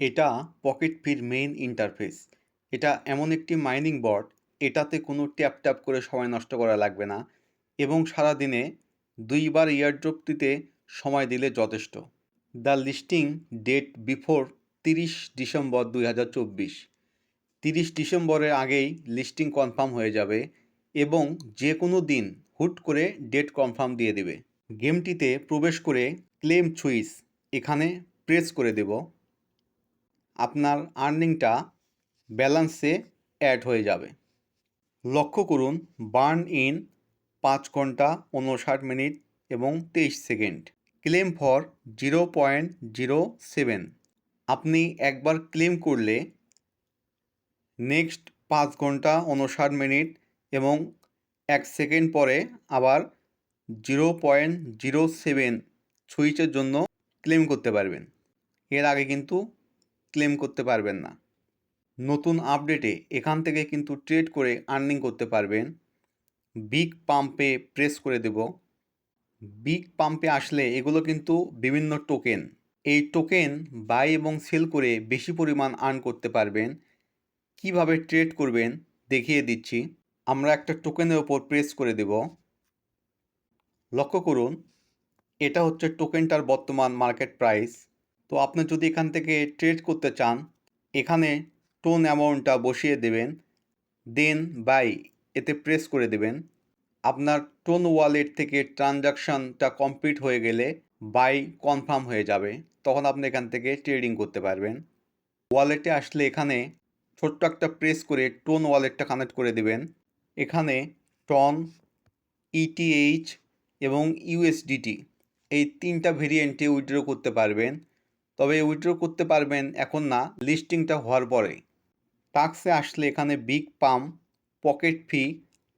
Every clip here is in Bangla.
এটা পকেট ফির মেইন ইন্টারফেস এটা এমন একটি মাইনিং বট এটাতে কোনো ট্যাপ ট্যাপ করে সময় নষ্ট করা লাগবে না এবং সারাদিনে দুইবার ইয়ারড্রপ দিতে সময় দিলে যথেষ্ট। দ্য লিস্টিং ডেট বিফোর তিরিশ ডিসেম্বর দুই হাজার চব্বিশ। তিরিশ ডিসেম্বরের আগেই লিস্টিং কনফার্ম হয়ে যাবে এবং যে কোনো দিন হুট করে ডেট কনফার্ম দিয়ে দেবে। গেমটিতে প্রবেশ করে ক্লেম চুইস এখানে প্রেস করে দেব। আপনার আর্নিংটা ব্যালেন্সে অ্যাড হয়ে যাবে। লক্ষ্য করুন বার্ন ইন পাঁচ ঘণ্টা উনষাট মিনিট এবং তেইশ second. Claim for zero point zero seven আপনি একবার ক্লেম করলে নেক্সট পাঁচ ঘণ্টা উনষাট মিনিট এবং এক সেকেন্ড পরে আবার জিরো পয়েন্ট জিরো সেভেন সুইচের জন্য ক্লেম করতে পারবেন। এর আগে কিন্তু ক্লেম করতে পারবেন না। নতুন আপডেটে এখান থেকে কিন্তু ট্রেড করে আর্নিং করতে পারবেন। বিগ পাম্পে প্রেস করে দেব। বিগ পাম্পে আসলে এগুলো কিন্তু বিভিন্ন টোকেন এই টোকেন বাই এবং সেল করে বেশি পরিমাণ আর্ন করতে পারবেন। কীভাবে ট্রেড করবেন দেখিয়ে দিচ্ছি। আমরা একটা টোকেনের ওপর প্রেস করে দেব। লক্ষ্য করুন, এটা হচ্ছে টোকেনটার বর্তমান মার্কেট প্রাইস তো আপনি যদি এখান থেকে ট্রেড করতে চান, এখানে টোন অ্যামাউন্টটা বসিয়ে দেবেন দেন বাই এতে প্রেস করে দেবেন। আপনার টোন ওয়ালেট থেকে ট্রানজাকশানটা কমপ্লিট হয়ে গেলে বাই কনফার্ম হয়ে যাবে, তখন আপনি এখান থেকে ট্রেডিং করতে পারবেন। ওয়ালেটে আসলে এখানে ছোট্ট একটা প্রেস করে টোন ওয়ালেটটা কানেক্ট করে দেবেন। এখানে টন ইটিএইচ এবং ইউএসডিটি এই তিনটা ভেরিয়েন্টে উইথড্র করতে পারবেন। তবে উইথড্র করতে পারবেন এখন না লিস্টিংটা হওয়ার পরে টাক্সে আসলে এখানে বিগ পাম পকেট ফি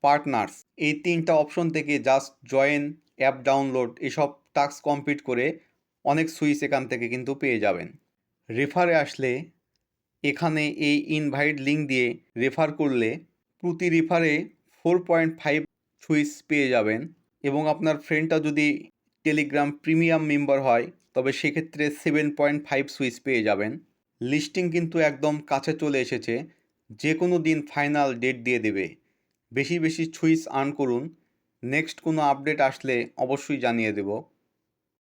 পার্টনার্স এই তিনটা অপশন থেকে জাস্ট জয়েন অ্যাপ ডাউনলোড এসব টাস্ক কমপ্লিট করে অনেক সুইচ এখান থেকে কিন্তু পেয়ে যাবেন। রেফারে আসলে এখানে এই ইনভাইট লিঙ্ক দিয়ে রেফার করলে প্রতি রেফারে ফোর পয়েন্ট ফাইভ সুইচ পেয়ে যাবেন এবং আপনার ফ্রেন্ডটা যদি টেলিগ্রাম প্রিমিয়াম মেম্বার হয়, তবে সেক্ষেত্রে সেভেন পয়েন্ট ফাইভ সুইচ পেয়ে যাবেন। লিস্টিং কিন্তু একদম কাছে চলে এসেছে যে কোনো দিন ফাইনাল ডেট দিয়ে দেবে। বেশি বেশি সুইচ আর্ন করুন, নেক্সট কোনো আপডেট আসলে অবশ্যই জানিয়ে দেব।